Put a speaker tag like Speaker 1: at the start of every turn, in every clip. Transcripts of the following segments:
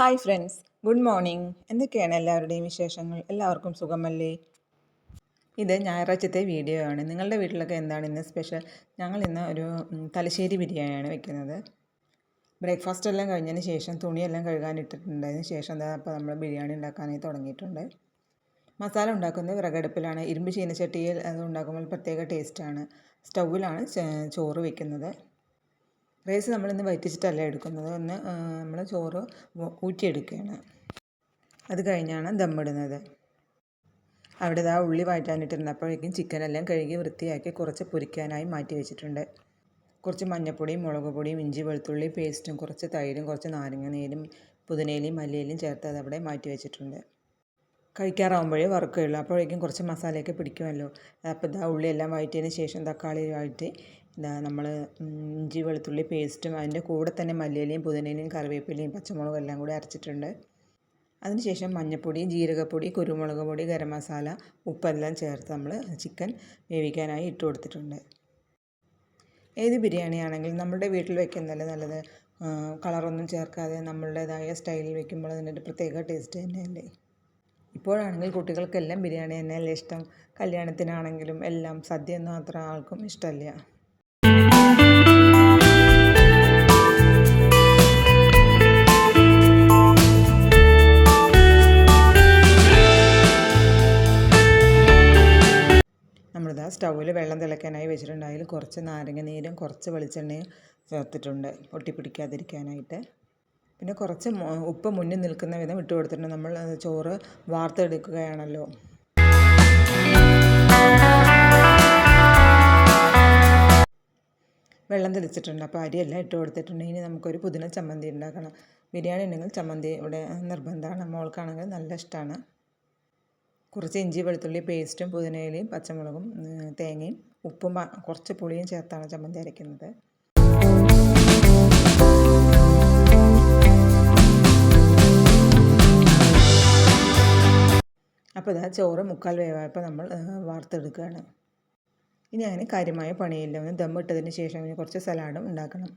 Speaker 1: Hi friends good morning എന്തൊക്കെയാണ് എല്ലാവരുടെയും വിശേഷങ്ങൾ? എല്ലാവർക്കും സുഖമല്ലേ? ഇത് ഞായറാഴ്ചത്തെ വീഡിയോ ആണ്. നിങ്ങളുടെ വീട്ടിലൊക്കെ എന്താണ് ഇന്ന് സ്പെഷ്യൽ ഞങ്ങൾ ഇന്ന് ഒരു തലശ്ശേരി ബിരിയാണിയാണ് വെക്കുന്നത്. ബ്രേക്ക്ഫാസ്റ്റ് എല്ലാം കഴിഞ്ഞതിന് ശേഷം തുണിയെല്ലാം കഴുകാനിട്ടിട്ടുണ്ടതിന് ശേഷം എന്താ അപ്പോൾ നമ്മൾ ബിരിയാണി ഉണ്ടാക്കാനായി തുടങ്ങിയിട്ടുണ്ട്. മസാല ഉണ്ടാക്കുന്നത് വിറകടുപ്പിലാണ്. ഇരുമ്പ് ചീനച്ചട്ടിയിൽ അത് ഉണ്ടാക്കുമ്പോൾ പ്രത്യേക ടേസ്റ്റാണ് സ്റ്റൗവിലാണ് ചോറ് വെക്കുന്നത്. റൈസ് നമ്മളിന്ന് വറ്റിച്ചിട്ടല്ല എടുക്കുന്നത്. ഒന്ന് നമ്മൾ ചോറ് ഊറ്റിയെടുക്കുകയാണ്. അത് കഴിഞ്ഞാണ് ദമ്മിടുന്നത്. അവിടെ ആ ഉള്ളി വഴറ്റാനിട്ടിരുന്നപ്പോഴേക്കും ചിക്കനെല്ലാം കഴുകി വൃത്തിയാക്കി കുറച്ച് പൊരിക്കാനായി മാറ്റി വെച്ചിട്ടുണ്ട്. കുറച്ച് മഞ്ഞപ്പൊടിയും മുളക് പൊടിയും ഇഞ്ചി വെളുത്തുള്ളി പേസ്റ്റും കുറച്ച് തൈരും കുറച്ച് നാരങ്ങ നീരും പുതിനയിലയും മല്ലിയിലും ചേർത്ത് അതവിടെ മാറ്റി വെച്ചിട്ടുണ്ട്. കഴിക്കാറാവുമ്പോഴേ വറുക്കുകയുള്ളൂ. അപ്പോഴേക്കും കുറച്ച് മസാലയൊക്കെ പിടിക്കുമല്ലോ. അപ്പോൾ ഇതാ ഉള്ളിയെല്ലാം വഴറ്റിയതിന് ശേഷം തക്കാളി വഴറ്റി ഇതാ നമ്മൾ ഇഞ്ചി വെളുത്തുള്ളി പേസ്റ്റും അതിന്റെ കൂടെ തന്നെ മല്ലിയിലയും പുതിനയിലയും കറിവേപ്പിലയും പച്ചമുളകും എല്ലാം കൂടി അരച്ചിട്ടുണ്ട്. അതിനുശേഷം മഞ്ഞൾപ്പൊടി ജീരകപ്പൊടി കുരുമുളക് പൊടി ഗരം മസാല ഉപ്പെല്ലാം ചേർത്ത് നമ്മൾ ചിക്കൻ വേവിക്കാനായി ഇട്ട് കൊടുത്തിട്ടുണ്ട്. ഏത് ബിരിയാണി ആണെങ്കിലും നമ്മുടെ വീട്ടിൽ വെക്കുന്നതല്ലേ നല്ലത്? കളറൊന്നും ചേർക്കാതെ നമ്മളുടേതായ സ്റ്റൈലിൽ വെക്കുമ്പോൾ അതിന്റെ പ്രത്യേക ടേസ്റ്റ് തന്നെയല്ലേ? ഇപ്പോഴാണെങ്കിൽ കുട്ടികൾക്കെല്ലാം ബിരിയാണി തന്നെയല്ലേ ഇഷ്ടം. കല്യാണത്തിനാണെങ്കിലും എല്ലാം സദ്യ എന്ന് അത്ര ആൾക്കും ഇഷ്ടമല്ല. സ്റ്റൗവിൽ വെള്ളം തിളയ്ക്കാനായി വെച്ചിട്ടുണ്ട് അതിൽ കുറച്ച് നാരങ്ങ നീരും കുറച്ച് വെളിച്ചെണ്ണയും ചേർത്തിട്ടുണ്ട്. ഒട്ടിപ്പിടിക്കാതിരിക്കാനായിട്ട് പിന്നെ കുറച്ച് ഉപ്പ് മുന്നിൽ നിൽക്കുന്ന വിധം ഇട്ട് കൊടുത്തിട്ടുണ്ട്. നമ്മൾ ചോറ് വാർത്തെടുക്കുകയാണല്ലോ. വെള്ളം തെളിച്ചിട്ടുണ്ട്. അപ്പോൾ അരിയെല്ലാം ഇട്ട് കൊടുത്തിട്ടുണ്ട്. ഇനി നമുക്കൊരു പുതിന ചമ്മന്തി ഉണ്ടാക്കണം. ബിരിയാണി ഉണ്ടെങ്കിൽ ചമ്മന്തി ഇവിടെ നിർബന്ധമാണ്. മോൾക്കാണെങ്കിൽ നല്ല ഇഷ്ടമാണ്. കുറച്ച് ഇഞ്ചി വെളുത്തുള്ളി പേസ്റ്റും പുതിനയിലയും പച്ചമുളകും തേങ്ങയും ഉപ്പും കുറച്ച് പുളിയും ചേർത്താണ് ചമ്മന്തി അരയ്ക്കുന്നത് അപ്പോൾ ഇതാ ചോറ് മുക്കാൽ വേവായപ്പോൾ നമ്മൾ വാർത്തെടുക്കുകയാണ് ഇനി അങ്ങനെ കാര്യമായ പണിയില്ല. ഒന്ന് ദമ്മിട്ടതിന് ശേഷം ഇനി കുറച്ച് സലാഡും ഉണ്ടാക്കണം.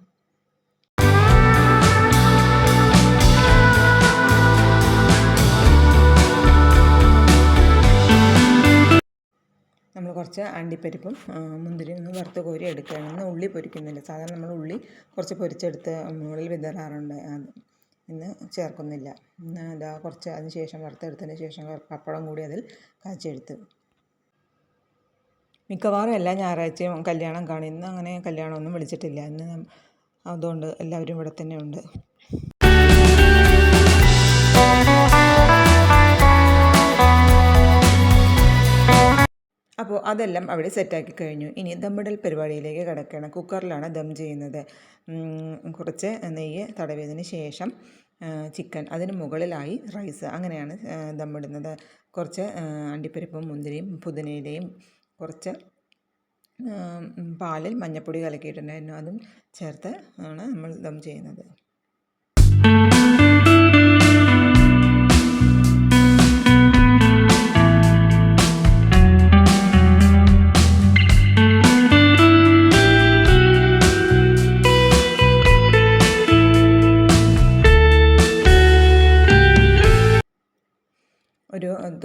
Speaker 1: കുറച്ച് അണ്ടിപ്പരിപ്പും മുന്തിരിയും ഒന്ന് വറുത്ത് കോരി എടുക്കുകയാണ് ഇന്ന് ഉള്ളി പൊരിക്കുന്നില്ല. സാധാരണ നമ്മൾ ഉള്ളി കുറച്ച് പൊരിച്ചെടുത്ത് മുകളിൽ വിതറാറുണ്ട്. ഇന്ന് ചേർക്കുന്നില്ല. അതാ കുറച്ച് അതിന് ശേഷം വറുത്തെടുത്തതിന് ശേഷം പപ്പടം കൂടി അതിൽ കാച്ചെടുത്ത് മിക്കവാറും എല്ലാ ഞായറാഴ്ചയും കല്യാണം കാണും. ഇന്ന് അങ്ങനെ കല്യാണമൊന്നും വിളിച്ചിട്ടില്ല. ഇന്ന് അതുകൊണ്ട് എല്ലാവരും ഇവിടെ തന്നെ ഉണ്ട്. അതെല്ലാം അവിടെ സെറ്റാക്കി കഴിഞ്ഞു. ഇനി ദമ്മിടൽ പരിപാടിയിലേക്ക് കിടക്കുകയാണ്. കുക്കറിലാണ് ദം ചെയ്യുന്നത്. കുറച്ച് നെയ്യ് തടവിയതിന് ശേഷം ചിക്കൻ അതിന് മുകളിലായി റൈസ് അങ്ങനെയാണ് ദമ്മിടുന്നത്. കുറച്ച് അണ്ടിപ്പരിപ്പും മുന്തിരിയും പുതിനയിലയും കുറച്ച് പാലിൽ മഞ്ഞപ്പൊടി കലക്കിയിട്ടുണ്ടായിരുന്നു. അതും ചേർത്ത് ആണ് നമ്മൾ ദം ചെയ്യുന്നത്.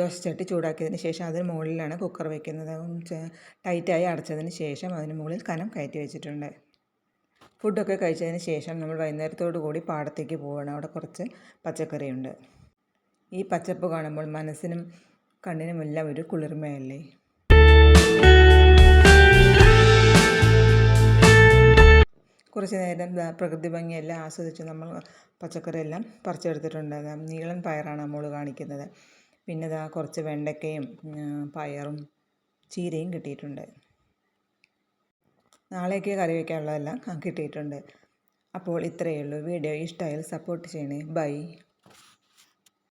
Speaker 1: ദോശച്ചട്ടി ചൂടാക്കിയതിന് ശേഷം അതിന് മുകളിലാണ് കുക്കർ വയ്ക്കുന്നത് ടൈറ്റായി അടച്ചതിന് ശേഷം അതിന് മുകളിൽ കനം കയറ്റി വെച്ചിട്ടുണ്ട്. ഫുഡൊക്കെ കഴിച്ചതിന് ശേഷം നമ്മൾ വൈകുന്നേരത്തോടു കൂടി പാടത്തേക്ക് പോവുകയാണ് അവിടെ കുറച്ച് പച്ചക്കറിയുണ്ട്. ഈ പച്ചപ്പ് കാണുമ്പോൾ മനസ്സിനും കണ്ണിനും എല്ലാം ഒരു കുളിർമയല്ലേ? കുറച്ച് നേരം പ്രകൃതി ഭംഗിയെല്ലാം ആസ്വദിച്ച് നമ്മൾ പച്ചക്കറിയെല്ലാം പറിച്ചെടുത്തിട്ടുണ്ട്. നീളൻ പയറാണ് നമ്മൾ കാണിക്കുന്നത്. പിന്നെ ഇതാ കുറച്ച് വെണ്ടയ്ക്കയും പയറും ചീരയും കിട്ടിയിട്ടുണ്ട്. നാളേക്ക് കറി വയ്ക്കാനുള്ളതെല്ലാം കിട്ടിയിട്ടുണ്ട്. അപ്പോൾ ഇത്രയേ ഉള്ളൂ. വീഡിയോ ഇഷ്ടമായാൽ സപ്പോർട്ട് ചെയ്യണേ. ബൈ.